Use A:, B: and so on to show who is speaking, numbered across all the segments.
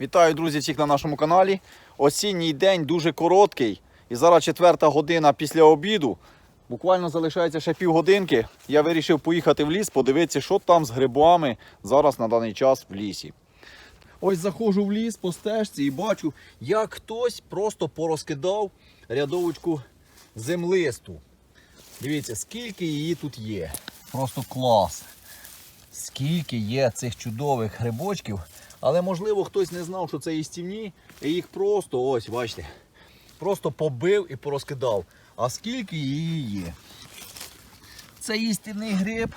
A: Вітаю, друзі, всіх на нашому каналі. Осінній день дуже короткий. І зараз четверта година після обіду. Буквально залишається ще півгодинки. Я вирішив поїхати в ліс, подивитися, що там з грибами зараз на даний час в лісі. Ось заходжу в ліс по стежці і бачу, як хтось просто порозкидав рядовочку землисту. Дивіться, скільки її тут є. Просто клас. Скільки є цих чудових грибочків. Але можливо хтось не знав, що це їстівні, і їх просто, ось, бачите, просто побив і порозкидав. А скільки її є? Це їстівний гриб,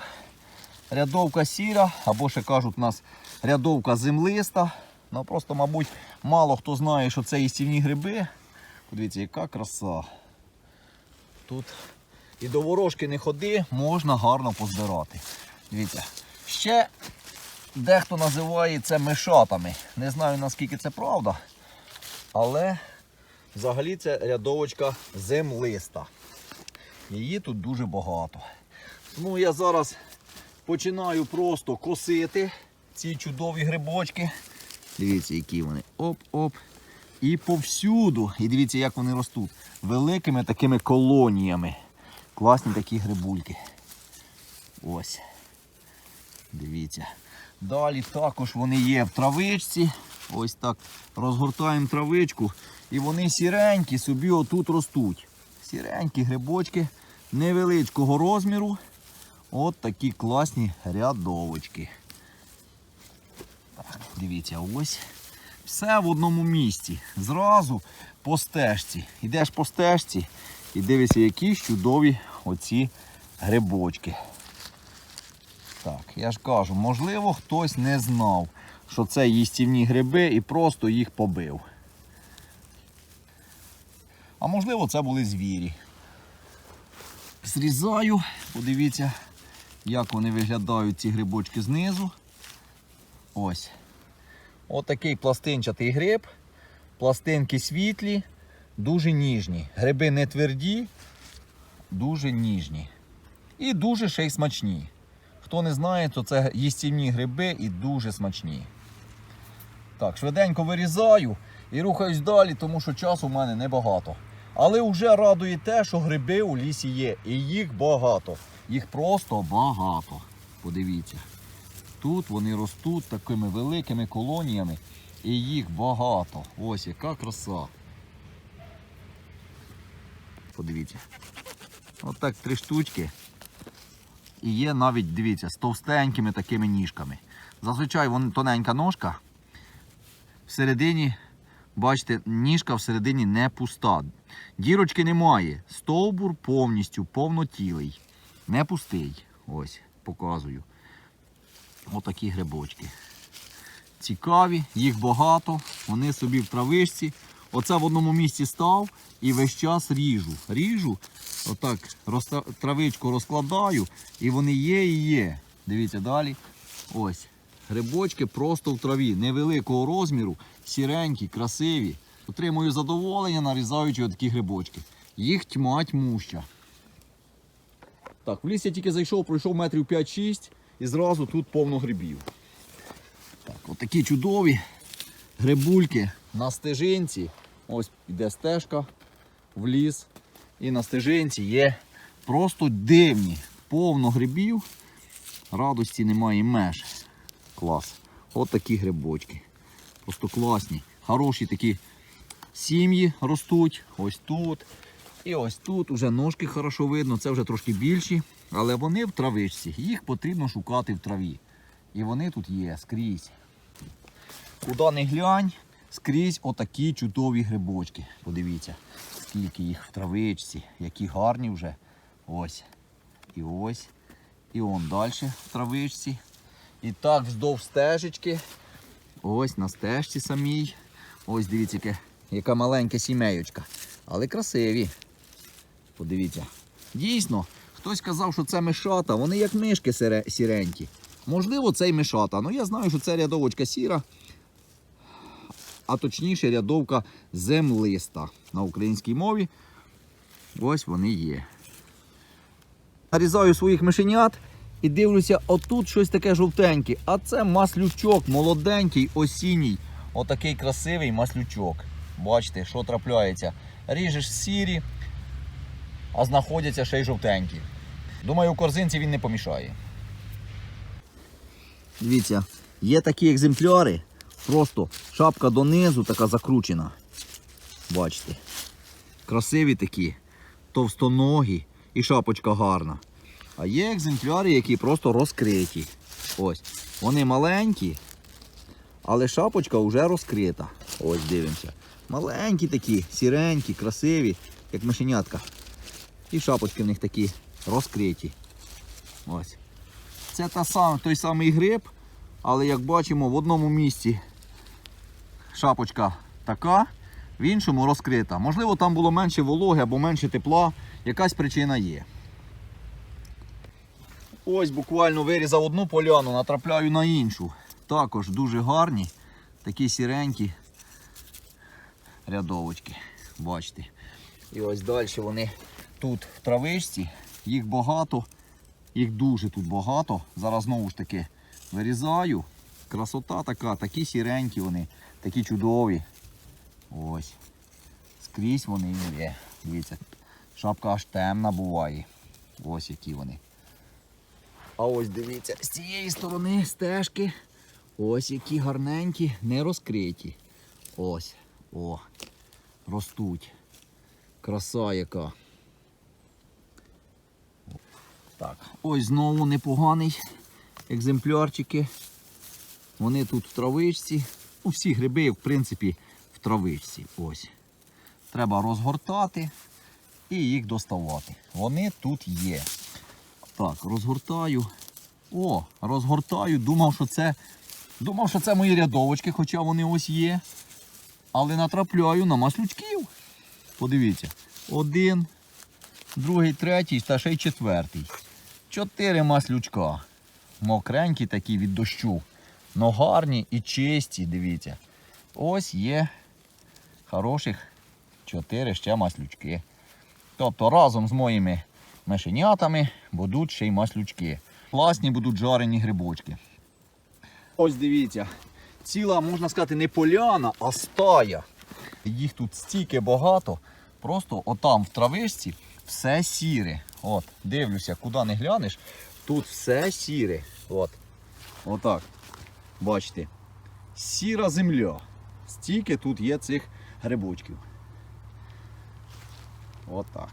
A: рядовка сіра, або ще кажуть у нас рядовка землиста. Ну просто, мабуть, мало хто знає, що це їстівні гриби. Подивіться, яка краса. Тут і до ворожки не ходи, можна гарно позбирати. Дивіться. Ще дехто називає це мишатами. Не знаю наскільки це правда. Але взагалі це рядовочка землиста. Її тут дуже багато. Тому я зараз починаю просто косити ці чудові грибочки. Дивіться, які вони. Оп-оп. І повсюду. І дивіться, як вони ростуть. Великими такими колоніями. Класні такі грибульки. Ось. Дивіться. Далі також вони є в травичці. Ось так розгортаємо травичку. І вони сіренькі собі отут ростуть. Сіренькі грибочки невеличкого розміру. От такі класні рядовочки. Так, дивіться, ось. Все в одному місці. Зразу по стежці. Йдеш по стежці і дивишся, які чудові оці грибочки. Так, я ж кажу, можливо, хтось не знав, що це їстівні гриби і просто їх побив. А можливо, це були звірі. Зрізаю, подивіться, як вони виглядають ці грибочки знизу. Ось. Отакий пластинчатий гриб. Пластинки світлі, дуже ніжні. Гриби не тверді, дуже ніжні. І дуже ще й смачні. Хто не знає, то це їстівні гриби і дуже смачні. Так, швиденько вирізаю і рухаюсь далі, тому що часу в мене небагато. Але вже радує те, що гриби у лісі є. І їх багато. Їх просто багато. Подивіться. Тут вони ростуть такими великими колоніями. І їх багато. Ось яка краса. Подивіться. Отак три штучки. І є навіть, дивіться, з товстенькими такими ніжками. Зазвичай вон тоненька ножка. Всередині, бачите, ніжка всередині не пуста. Дірочки немає. Стовбур повністю повнотілий. Не пустий. Ось, показую. Отакі грибочки. Цікаві, їх багато, вони собі в травишці. Оце в одному місці став і весь час ріжу. Ріжу, отак травичку розкладаю, і вони є і є. Дивіться далі. Ось. Грибочки просто в траві, невеликого розміру, сіренькі, красиві. Отримую задоволення, нарізаючи такі грибочки. Їх тьма тьмуща. Так, в ліс я тільки зайшов, пройшов метрів 5-6 і зразу тут повно грибів. Так, отакі чудові грибульки на стежинці. Ось іде стежка в ліс. І на стежинці є просто дивні. Повно грибів. Радості немає меж. Клас. От такі грибочки. Просто класні. Хороші такі сім'ї ростуть. Ось тут. І ось тут уже ножки хорошо видно, це вже трошки більші, але вони в травичці. Їх потрібно шукати в траві. І вони тут є скрізь. Куди не глянь, скрізь отакі чудові грибочки. Подивіться, скільки їх в травичці, які гарні вже. Ось. І ось. І он далі в травичці. І так вздовж стежечки. Ось на стежці самій. Ось дивіться, яке, яка маленька сімеючка. Але красиві. Подивіться. Дійсно, хтось казав, що це мишата, вони як мишки сіренькі. Можливо, це й мишата. Ну я знаю, що це рядовочка сіра, а точніше рядовка землиста на українській мові. Ось вони є. Нарізаю своїх мишенят і дивлюся, отут щось таке жовтеньке. А це маслючок, молоденький, осінній. отакий красивий маслючок. Бачите, що трапляється. Ріжеш сірі, а знаходяться ще й жовтенькі. Думаю, у корзинці він не помішає. Дивіться, є такі екземпляри, просто шапка донизу така закручена. Бачите. Красиві такі, товстоногі і шапочка гарна. А є екземпляри, які просто розкриті. Ось. Вони маленькі, але шапочка вже розкрита. Ось дивимося. Маленькі такі, сіренькі, красиві, як мишенятка. І шапочки в них такі розкриті. Ось. Це та сам, той самий гриб, але як бачимо, в одному місці шапочка така, в іншому розкрита. Можливо, там було менше вологи або менше тепла. Якась причина є. Ось буквально вирізав одну поляну, натрапляю на іншу. Також дуже гарні, такі сіренькі рядовочки. Бачите. І ось далі вони тут в травичці, їх багато, їх дуже тут багато. Зараз знову ж таки вирізаю. Красота така, такі сіренькі вони, такі чудові. Ось. Скрізь вони є. Дивіться, шапка аж темна буває. Ось які вони. А ось дивіться, з цієї сторони стежки. Ось які гарненькі, не розкриті. Ось. О. Ростуть. Краса яка. Так, ось знову непоганий екземплярчики. Вони тут в травичці. Ну, всі гриби, в принципі, в травичці. Ось. Треба розгортати і їх доставати. Вони тут є. Так, розгортаю. О, розгортаю. Думав, що це. Думав, що це мої рядовочки, хоча вони ось є. Але натрапляю на маслючків. Подивіться. Один, другий, третій та ще й четвертий. Чотири маслючка. Мокренькі такі від дощу. Но гарні і чисті, дивіться. Ось є хороших чотири ще маслючки. Тобто разом з моїми мишенятами будуть ще й маслючки. Класні будуть жарені грибочки. Ось дивіться, ціла, можна сказати, не поляна, а стая. Їх тут стільки багато. Просто отам в травишці все сіре. От, дивлюся, куди не глянеш, тут все сіре. От. Отак. Бачите. Сіра земля. Стільки тут є цих грибочків. Отак.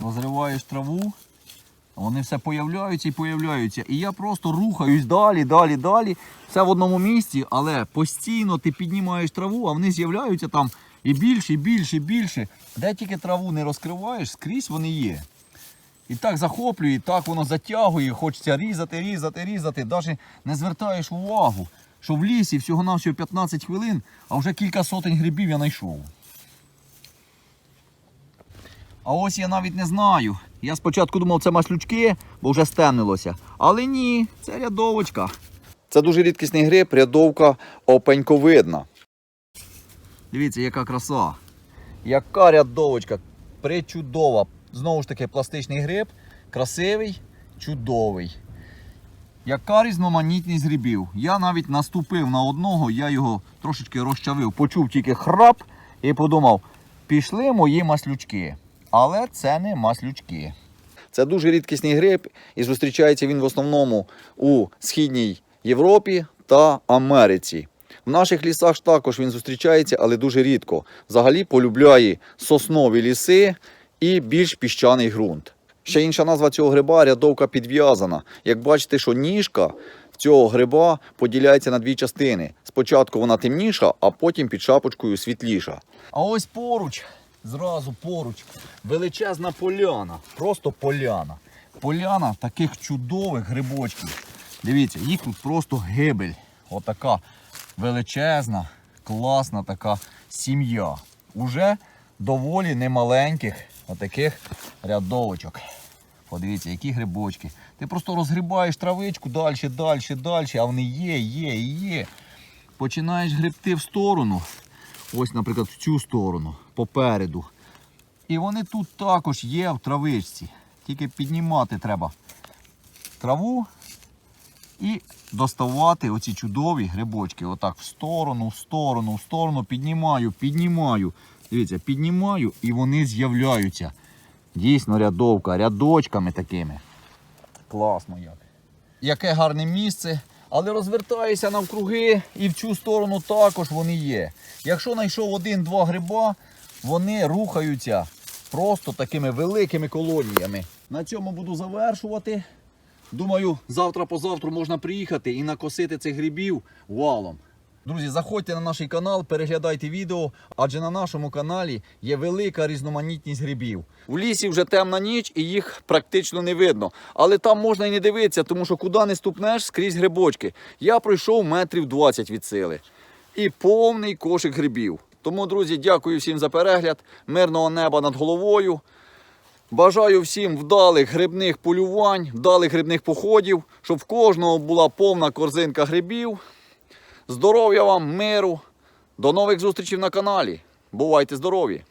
A: Розриваєш траву, вони все появляються і появляються. І я просто рухаюсь далі, далі, далі. Все в одному місці, але постійно ти піднімаєш траву, а вони з'являються там і більше, і більше, і більше. Де тільки траву не розкриваєш, скрізь вони є. І так захоплює, і так воно затягує, хочеться різати, різати, різати. Навіть не звертаєш увагу, що в лісі всього-навсього 15 хвилин, а вже кілька сотень грибів я знайшов. А ось я навіть не знаю. Я спочатку думав, це маслючки, бо вже стемнилося. Але ні, це рядовочка. Це дуже рідкісний гриб, рядовка опеньковидна. Дивіться, яка краса. Яка рядовочка. Причудова. Знову ж таки, пластичний гриб, красивий, чудовий. Яка різноманітність грибів. Я навіть наступив на одного, я його трошечки розчавив, почув тільки храп і подумав, пішли мої маслючки. Але це не маслючки. Це дуже рідкісний гриб, і зустрічається він в основному у Східній Європі та Америці. В наших лісах також він зустрічається, але дуже рідко. Взагалі полюбляє соснові ліси і більш піщаний ґрунт. Ще інша назва цього гриба рядовка підв'язана. Як бачите, що ніжка цього гриба поділяється на дві частини. Спочатку вона темніша, а потім під шапочкою світліша. А ось поруч, зразу поруч, величезна поляна. Просто поляна. Поляна таких чудових грибочків. Дивіться, їх тут просто гибель. Отака величезна, класна така сім'я. Уже доволі немаленьких отаких рядовочок. Подивіться, які грибочки. Ти просто розгрібаєш травичку далі, далі, далі, а вони є, є є. Починаєш гребти в сторону. Ось, наприклад, в цю сторону, попереду. І вони тут також є в травичці. Тільки піднімати треба траву і доставати оці чудові грибочки. Отак в сторону, в сторону, в сторону. Піднімаю, піднімаю. Дивіться, піднімаю і вони з'являються. Дійсно рядовка, рядочками такими. Класно як. Яке гарне місце. Але розвертаюся навкруги і в цю сторону також вони є. Якщо знайшов один-два гриба, вони рухаються просто такими великими колоніями. На цьому буду завершувати. Думаю, завтра-позавтра можна приїхати і накосити цих грибів валом. Друзі, заходьте на наш канал, переглядайте відео, адже на нашому каналі є велика різноманітність грибів. У лісі вже темна ніч і їх практично не видно. Але там можна і не дивитися, тому що куди не ступнеш, скрізь грибочки. Я пройшов метрів 20 від сили. І повний кошик грибів. Тому, друзі, дякую всім за перегляд, мирного неба над головою. Бажаю всім вдалих грибних полювань, вдалих грибних походів, щоб в кожного була повна корзинка грибів. Здоров'я вам, миру. До нових зустрічей на каналі. Бувайте здорові!